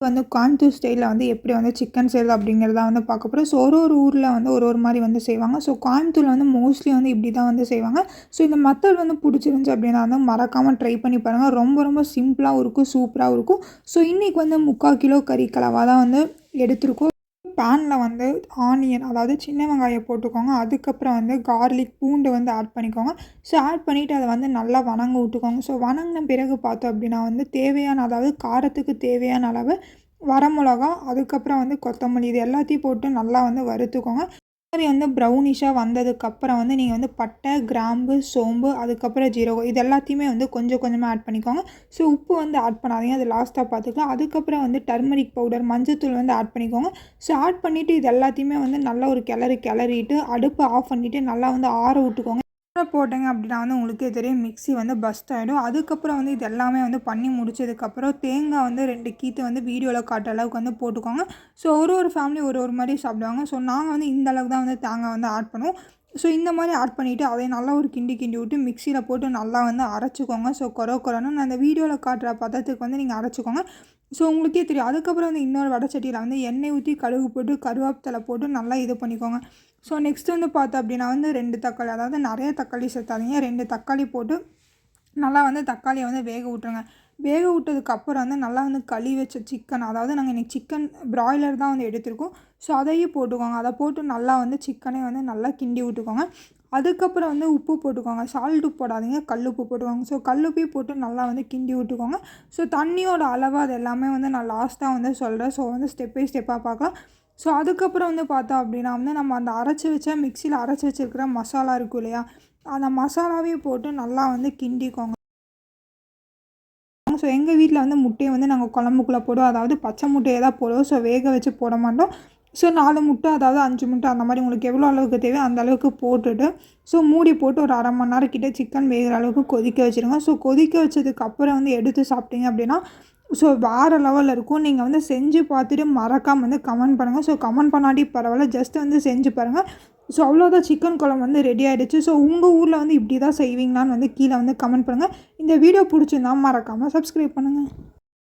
வந்து கோயம்புத்தூர் ஸ்டைலில் வந்து எப்படி வந்து சிக்கன் செய்கிறது அப்படிங்கிறத வந்து பார்க்க போகிறோம் ஸோ ஒரு ஒரு ஊரில் வந்து ஒரு ஒரு மாதிரி வந்து செய்வாங்க. ஸோ கோயம்புத்தூரில் வந்து மோஸ்ட்லி வந்து இப்படி தான் வந்து செய்வாங்க. ஸோ இந்த மெத்தட் வந்து பிடிச்சிருந்துச்சி அப்படின்னா வந்து மறக்காமல் ட்ரை பண்ணி பாருங்கள் ரொம்ப ரொம்ப சிம்பிளாகவும் இருக்கும் சூப்பராகவும் இருக்கும். ஸோ இன்றைக்கி வந்து முக்கால் கிலோ கறி கலவாக தான் வந்து எடுத்திருக்கோம். பேனில் வந்து ஆனியன் அதாவது சின்ன வெங்காயம் போட்டுக்கோங்க. அதுக்கப்புறம் வந்து கார்லிக் பூண்டு வந்து ஆட் பண்ணிக்கோங்க. ஸோ ஆட் பண்ணிவிட்டு அதை வந்து நல்லா வணங்க விட்டுக்கோங்க. ஸோ வணங்கின பிறகு பார்த்தோம் அப்படின்னா வந்து தேவையான அதாவது காரத்துக்கு தேவையான அளவு வரமிளகா அதுக்கப்புறம் வந்து கொத்தமல்லி இது எல்லாத்தையும் போட்டு நல்லா வந்து வறுத்துக்கோங்க. மாதிரி வந்து ப்ரௌனிஷாக வந்ததுக்கப்புறம் வந்து நீங்கள் வந்து பட்டை கிராம்பு சோம்பு அதுக்கப்புறம் ஜீரகம் இது எல்லாத்தையுமே வந்து கொஞ்சம் கொஞ்சமாக ஆட் பண்ணிக்கோங்க. ஸோ உப்பு வந்து ஆட் பண்ணாதீங்க. அது லாஸ்ட்டாக பார்த்துக்கலாம் அதுக்கப்புறம் வந்து டர்மரிக் பவுடர் மஞ்சத்தூள் வந்து ஆட் பண்ணிக்கோங்க. ஸோ ஆட் பண்ணிவிட்டு இது எல்லாத்தையுமே வந்து நல்லா ஒரு கிளறி கிளறிட்டு அடுப்பு ஆஃப் பண்ணிவிட்டு நல்லா வந்து ஆற விட்டுக்கோங்க. போட்டேங்க அப்படின்னா வந்து உங்களுக்கே தெரியும் மிக்சி வந்து பஸ்ட் ஆகிடும் அதுக்கப்புறம் வந்து இது எல்லாமே வந்து பண்ணி முடிச்சதுக்கப்புறம் தேங்காய் வந்து ரெண்டு கீத்து வந்து வீடியோவில் காட்டுற அளவுக்கு வந்து போட்டுக்கோங்க. ஸோ ஒரு ஒரு ஃபேமிலி ஒரு ஒரு மாதிரி சாப்பிடுவாங்க. ஸோ நாங்கள் வந்து இந்த அளவுக்கு தான் வந்து தேங்காய் வந்து ஆட் பண்ணுவோம். ஸோ இந்த மாதிரி ஆட் பண்ணிவிட்டு அதை நல்லா ஒரு கிண்டி கிண்டி விட்டு மிக்சியில் போட்டு நல்லா வந்து அரைச்சிக்கோங்க. ஸோ குறை குறைன்னு நான் அந்த வீடியோவில் காட்டுற பதத்துக்கு வந்து நீங்கள் அரைச்சிக்கோங்க. ஸோ உங்களுக்கே தெரியும். அதுக்கப்புறம் வந்து இன்னொரு வடச்சட்டியில் வந்து எண்ணெய் ஊற்றி கடுகு போட்டு கருவேப்பிலை போட்டு நல்லா இது பண்ணிக்கோங்க. ஸோ நெக்ஸ்ட் வந்து பார்த்தோம் அப்படின்னா வந்து ரெண்டு தக்காளி. அதாவது நிறைய தக்காளி சேர்த்தாதீங்க. ரெண்டு தக்காளி போட்டு நல்லா வந்து தக்காளியை வந்து வேக விட்ருங்க வேக விட்டதுக்கு அப்புறம் வந்து நல்லா வந்து களி வச்ச சிக்கன் அதாவது நாங்கள் இன்றைக்கி சிக்கன் ப்ராய்லர் தான் வந்து எடுத்திருக்கோம். ஸோ அதையும் போட்டுக்கோங்க. அதை போட்டு நல்லா வந்து சிக்கனை வந்து நல்லா கிண்டி விட்டுக்கோங்க. அதுக்கப்புறம் வந்து உப்பு போட்டுக்கோங்க. சால்ட் உப்பு போடாதீங்க. கல் உப்பு போட்டுக்கோங்க. ஸோ கல் உப்பையும் போட்டு நல்லா வந்து கிண்டி விட்டுக்கோங்க. ஸோ தண்ணியோட அளவு அது எல்லாமே வந்து நான் லாஸ்ட்டாக வந்து சொல்கிறேன் ஸோ வந்து ஸ்டெப் பை ஸ்டெப்பாக பார்க்கலாம். ஸோ அதுக்கப்புறம் வந்து பார்த்தோம் அப்படின்னா வந்து நம்ம அந்த அரைச்சி வச்ச மிக்சியில் அரைச்சி வச்சுருக்கிற மசாலா இருக்கும் இல்லையா? அந்த மசாலாவையும் போட்டு நல்லா வந்து கிண்டிக்கோங்க. ஸோ எங்கள் வீட்டில் வந்து முட்டையை வந்து நாங்கள் குழம்புக்குள்ளே போடுவோம். அதாவது பச்சை முட்டையை தான் போடுவோம். ஸோ வேக வச்சு போட மாட்டோம். ஸோ நாலு முட்டை அதாவது அஞ்சு முட்டை அந்த மாதிரி உங்களுக்கு எவ்வளோ அளவுக்கு தேவையோ அந்த அளவுக்கு போட்டுட்டு ஸோ மூடி போட்டு ஒரு அரை மணி நேரம் கிட்டே சிக்கன் வேகிற அளவுக்கு கொதிக்க வச்சுருங்க. ஸோ கொதிக்க வச்சதுக்கு அப்புறம் வந்து எடுத்து சாப்பிட்டீங்க அப்படின்னா ஸோ வேறு லெவலில் இருக்கும். நீங்கள் வந்து செஞ்சு பார்த்துட்டு மறக்காமல் வந்து கமெண்ட் பண்ணுங்கள் ஸோ கமெண்ட் பண்ணாட்டி பரவாயில்ல ஜஸ்ட் வந்து செஞ்சு பாருங்கள் ஸோ அவ்வளோதான். சிக்கன் குழம்பு வந்து ரெடி ஆகிடுச்சு ஸோ உங்கள் ஊரில் வந்து இப்படி தான் செய்வீங்களான்னு வந்து கீழே வந்து கமெண்ட் பண்ணுங்கள் இந்த வீடியோ பிடிச்சிருந்தா மறக்காமல் சப்ஸ்கிரைப் பண்ணுங்கள்